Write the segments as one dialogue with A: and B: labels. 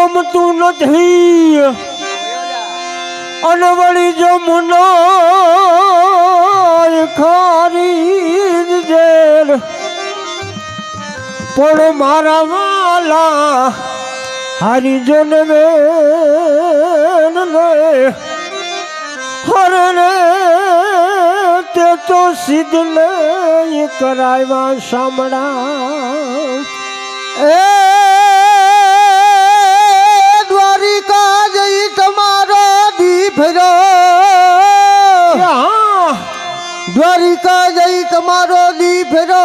A: ગમતું નથી. અને વળી જમુના ખારી જેલ. પણ મારા વાલા હરિજન જન બેન હરે રે તે તો સિદ્ધ નહીં કરાવ્યા સાંભળા.
B: એ દ્વારિકા જઈ તમારો દીભરો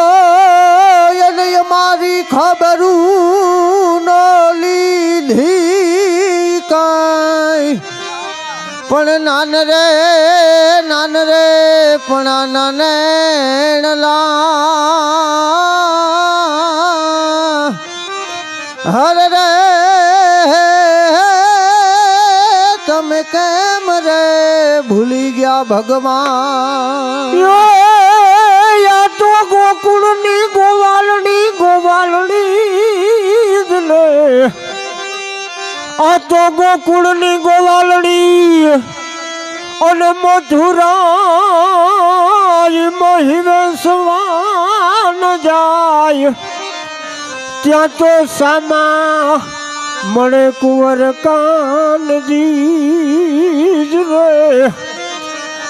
B: એને અમારી ખબરું ન લીધી કાંઈ. પણ નાન રે નાન રે, પણ આ નાનેણલા ભગવાન.
A: તો ગોકુળની ગોવાલડી જ લે આ તો ગોકુળની ગોવાલડી અને મથુરાય મહિવેશવાન જાય. ત્યાં તો સામા મણે કુંવર કાનજી રે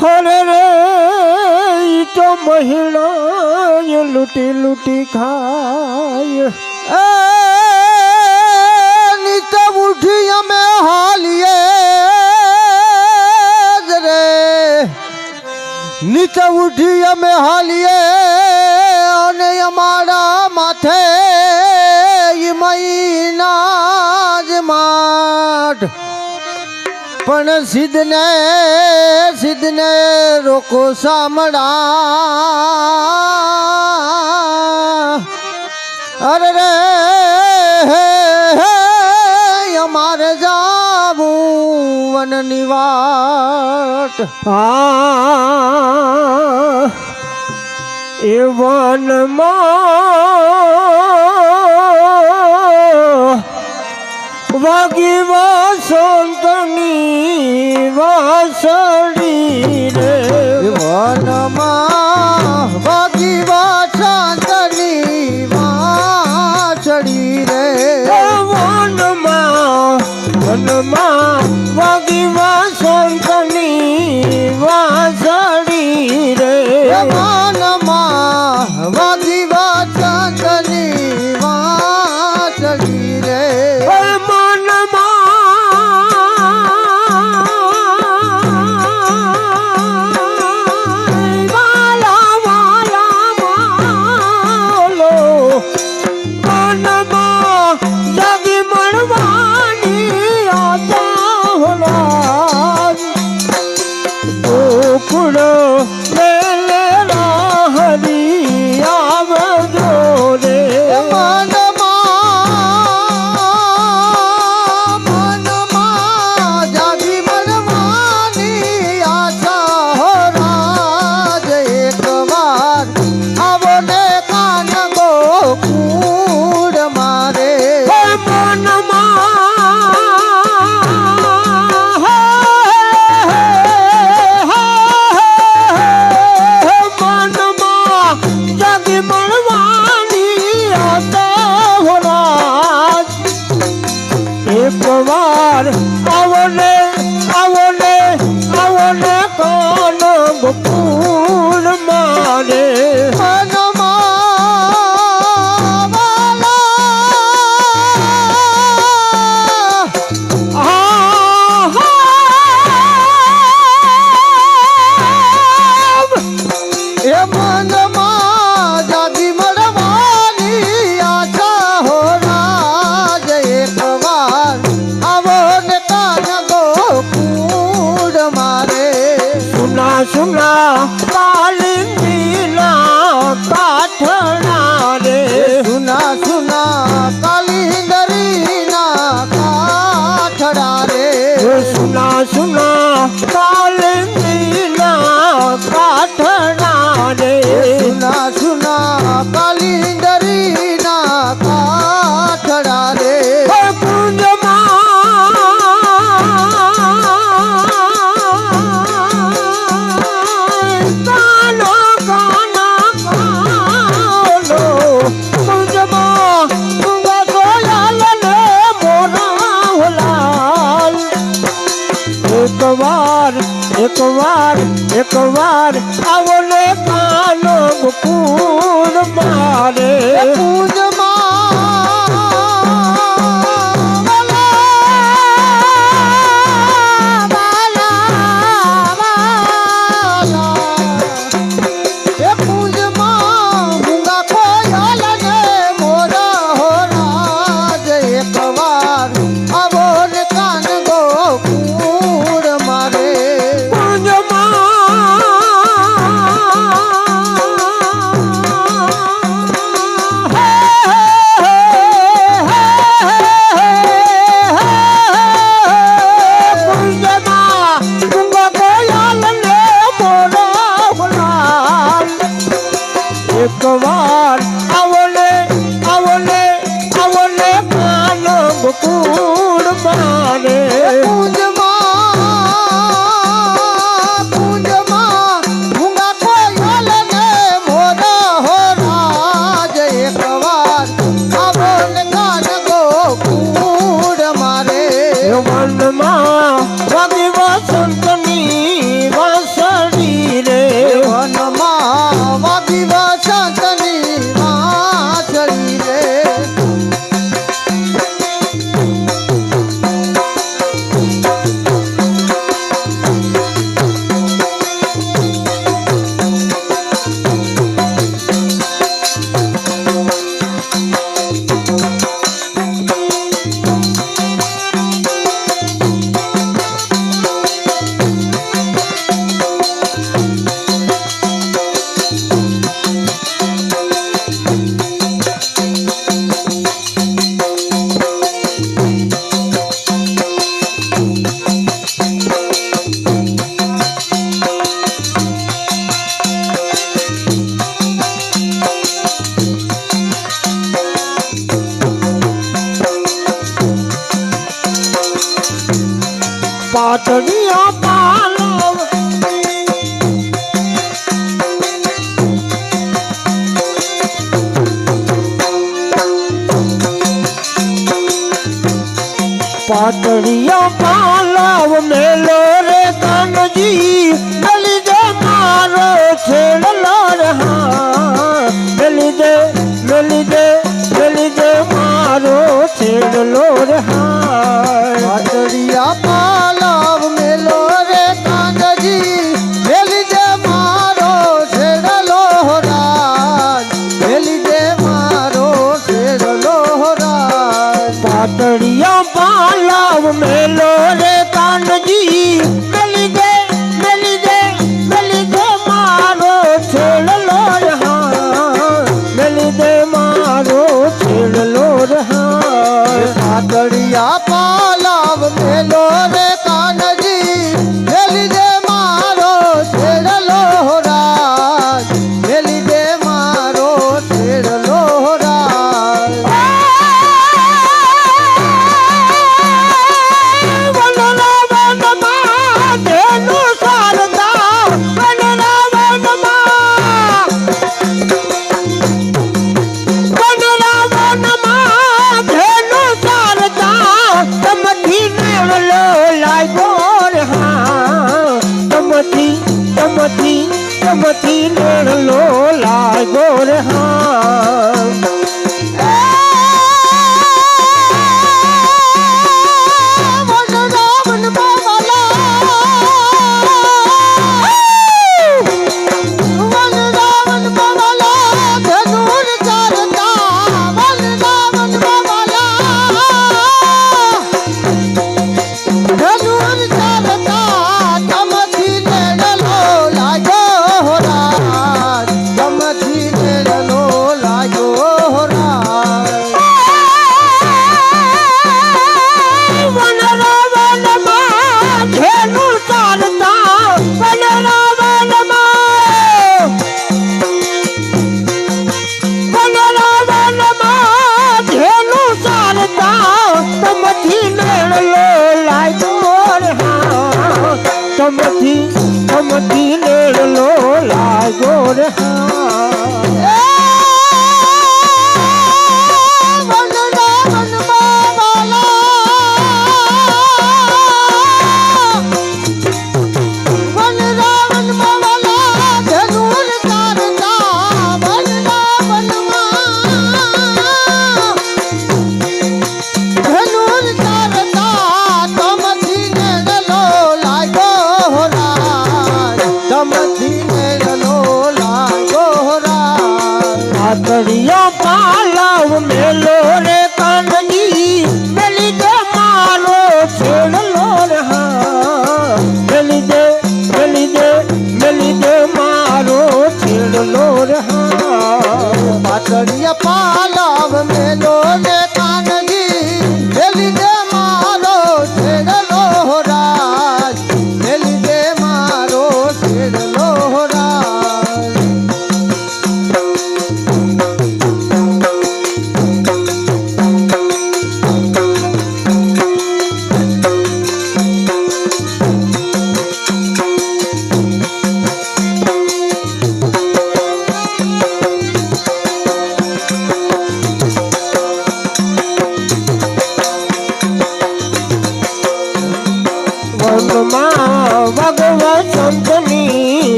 A: હરે રે તો મહિલા લૂટી લૂટી ખાય.
B: નીચ ઉઠી અમે હાલીએ રે. નીચે ઉઠી અમે હાલીએ અને અમારા પણ સિદ્ધને સિદ્ધને રોકો સામડા અરે રે, હે હે, અમારે જાવું વનની વાટ.
A: આ, એ વનમાં વાગી વાસંતની વાસણી રે.
B: વનમાં વાગી વાસંતની વાસણી રે.
A: વનમાં વનમાં વાગી વાસંતની વાર આવને આવને આવને કોનો ગોકુળ મારે
B: એકવાર આવો ને કાનો મુકું নচনীয় পালব পাটড়িয়া পালব মেলো রে কানজি গলি দে মারো ছেড়লো রে হ্যাঁ গলি দে গলি দে গলি
A: দে মারো ছেড়লো রে হ্যাঁ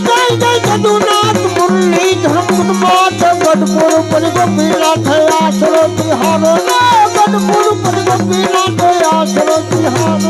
A: জয় জয় যদুনাথ মুরলী ধর্মুদ মাথ গডপুর পরি গোপীনাথ আসর বিহার গডপুর পরি গোপীনাথ আসর বিহার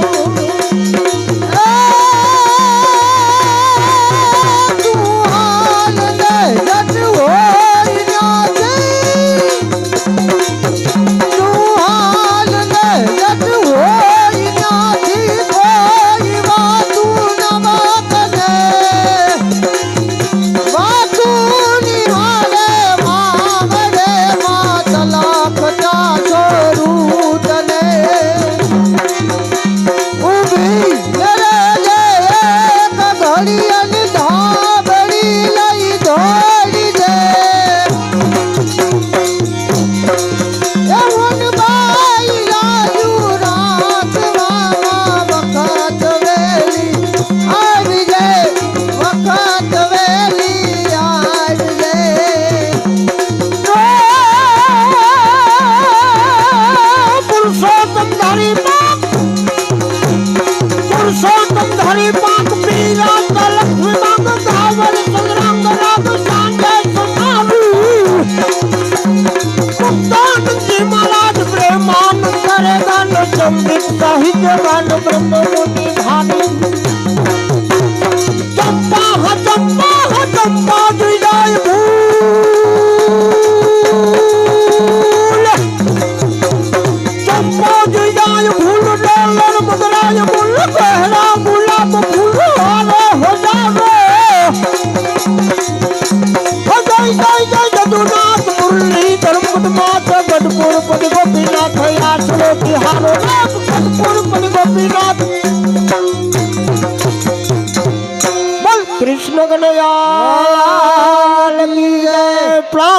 A: પંડિત સાહિત્યવાન બ્રહ્મ મુનિ ભાની ચંપા હ ચંપા હ ચંપા જુલાય ભૂલ ચંપા જુલાય ભૂલ ડોલર બદલાય ભૂલ પહેરા ગુલાબ ભૂલ હારો હો જાવે હો જય જય જય જદુનાથ મુરલી ધર્મકુટ માથ ગઢપુર પદ ગોપીનાથ આશરો બિહારો গোপীনাথ